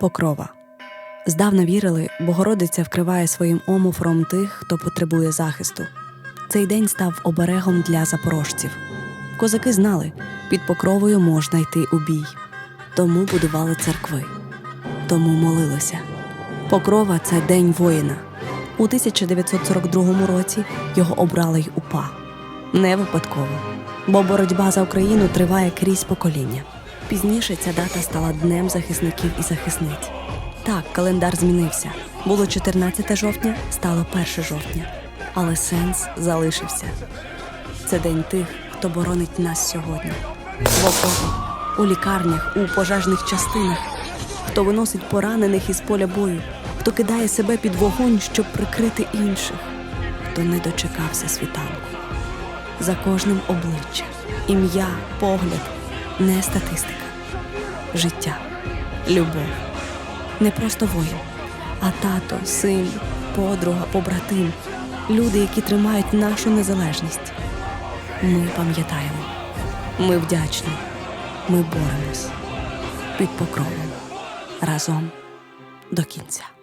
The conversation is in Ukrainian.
Покрова. Здавна вірили, Богородиця вкриває своїм омофром тих, хто потребує захисту. Цей день став оберегом для запорожців. Козаки знали, під покровою можна йти у бій. Тому будували церкви, тому молилися. Покрова це день воїна. У 1942 році його обрали й УПА. Не випадково, бо боротьба за Україну триває крізь покоління. Пізніше ця дата стала Днем захисників і захисниць. Так, календар змінився. Було 14 жовтня, стало 1 жовтня. Але сенс залишився. Це день тих, хто боронить нас сьогодні. В окопах, у лікарнях, у пожежних частинах, хто виносить поранених із поля бою, хто кидає себе під вогонь, щоб прикрити інших, хто не дочекався світанку. За кожним обличчя, ім'я, погляд, не статистика, життя, любов. Не просто воїн, а тато, син, подруга, побратим, люди, які тримають нашу незалежність. Ми пам'ятаємо, ми вдячні, ми боремось під покровом разом до кінця.